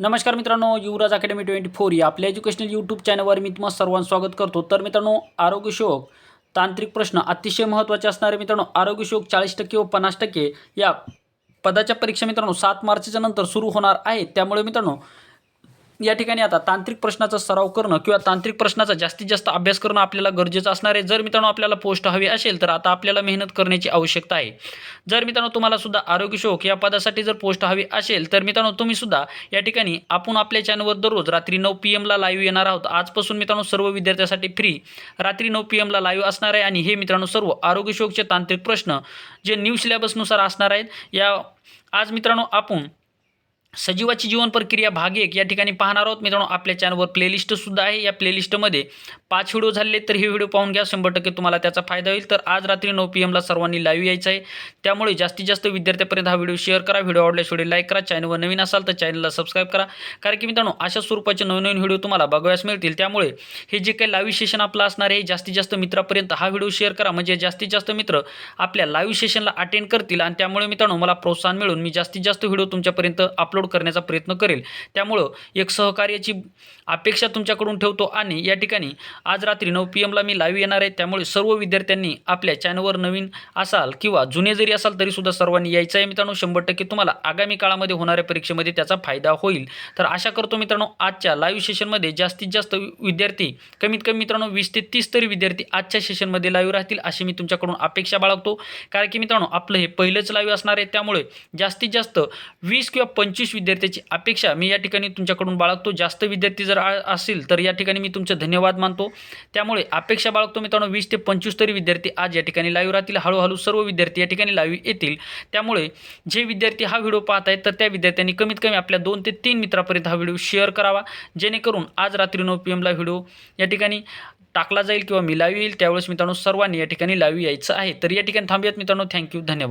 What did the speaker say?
नमस्कार मित्रांनो युवराज academy twenty four या आपल्या एज्युकेशनल यूट्यूब चॅनलवर मी तुम्हाला सर्वांचं स्वागत करतो. तर मित्रांनो आरोग्यशोक तांत्रिक प्रश्न अतिशय महत्त्वाचे असणारे मित्रांनो आरोग्यशोक चाळीस टक्के व पन्नास टक्के या पदाच्या परीक्षा मित्रांनो सात मार्चच्या नंतर सुरू होणार आहेत त्यामुळे मित्रांनो या ठिकाणी आता तांत्रिक प्रश्नाचा सराव करणं किंवा तांत्रिक प्रश्नाचा जास्तीत जास्त अभ्यास करणं आपल्याला गरजेचं असणार आहे. जर मित्रांनो आपल्याला पोस्ट हवी असेल तर आता आपल्याला मेहनत करण्याची आवश्यकता आहे. जर मित्रांनो तुम्हाला सुद्धा आरोग्य शोक या पदासाठी जर पोस्ट हवी असेल तर मित्रांनो तुम्ही सुद्धा या ठिकाणी आपण आपल्या चॅनलवर दररोज रात्री नऊ पी एमला लाईव्ह येणार आहोत. आजपासून मित्रांनो सर्व विद्यार्थ्यांसाठी फ्री रात्री नऊ पी एमला लाईव्ह असणार आहे आणि हे मित्रांनो सर्व आरोग्य शोकचे तांत्रिक प्रश्न जे न्यू सिलेबसनुसार असणार आहेत या आज मित्रांनो आपण सजीवाची जीवन प्रक्रिया भाग एक या ठिकाणी पाहणार आहोत मित्रांनो आपल्या चॅनलवर प्लेलिस्टसुद्धा आहे. या प्लेलिस्टमध्ये पाच व्हिडिओ झाले तर हे व्हिडिओ पाहून घ्या. शंभर टक्के तुम्हाला त्याचा फायदा होईल. तर आज रात्री नऊ पी एमला सर्वांनी लाईव्ह यायचं आहे. त्यामुळे जास्तीत जास्त विद्यार्थ्यापर्यंत हा व्हिडिओ शेअर करा. व्हिडिओ आवडल्यास व्हिडिओ लाईक करा. चॅनलवर नवीन असाल तर चॅनलला सबस्क्राईब करा. कारण की मित्रांनो अशा स्वरूपाचे नवीन नवीन व्हिडिओ तुम्हाला बघायला मिळतील. त्यामुळे हे जे काही लाईव्ह सेशन आपलं असणार आहे जास्तीत जास्त मित्रापर्यंत हा व्हिडिओ शेअर करा. म्हणजे जास्तीत जास्त मित्र आपल्या लाईव्ह सेशनला अटेंड करतील. आणि त्यामुळे मित्रांनो मला प्रोत्साहन मिळून मी जास्तीत जास्त व्हिडिओ तुमच्यापर्यंत अपलोड करण्याचा प्रयत्न करेल. त्यामुळं एक सहकार्याची अपेक्षा तुमच्याकडून ठेवतो आणि या ठिकाणी आज रात्री नऊ पी एमला मी लाईव्ह येणार आहे. त्यामुळे सर्व विद्यार्थ्यांनी आपल्या चॅनलवर नवीन असाल किंवा जुने जरी असाल तरीसुद्धा सर्वांनी यायचं आहे मित्रांनो. शंभर टक्के तुम्हाला आगामी काळामध्ये होणाऱ्या परीक्षेमध्ये त्याचा फायदा होईल. तर आशा करतो मित्रांनो आजच्या लाईव्ह सेशनमध्ये जास्तीत जास्त वि- विद्यार्थी कमीत कमी मित्रांनो वीस ते तीस तरी विद्यार्थी आजच्या सेशनमध्ये लाईव्ह राहतील अशी मी तुमच्याकडून अपेक्षा बाळगतो. कारण की मित्रांनो आपलं हे पहिलंच लाईव्ह असणार आहे. त्यामुळे जास्तीत जास्त वीस किंवा पंचवीस विद्यार्थ्याची अपेक्षा मी या ठिकाणी तुमच्याकडून बाळगतो. जास्त विद्यार्थी जर असेल तर या ठिकाणी मी तुमचे धन्यवाद मानतो. त्यामुळे अपेक्षा बाळगतो मित्रांनो वीस ते पंचवीस तरी विद्यार्थी आज या ठिकाणी लाईव्ह राहतील. हळूहळू सर्व विद्यार्थी या ठिकाणी लाईव्ह येतील. त्यामुळे जे विद्यार्थी हा व्हिडिओ पाहत आहेत तर त्या विद्यार्थ्यांनी कमीत कमी आपल्या दोन ते तीन मित्रापर्यंत हा व्हिडिओ शेअर करावा. जेणेकरून आज रात्री नऊ पी एमला व्हिडिओ या ठिकाणी टाकला जाईल किंवा मी लाईव्ह येईल. त्यावेळेस मित्रांनो सर्वांनी या ठिकाणी लाईव्ह यायचं आहे. तर या ठिकाणी थांबूयात मित्रांनो. थँक्यू धन्यवाद.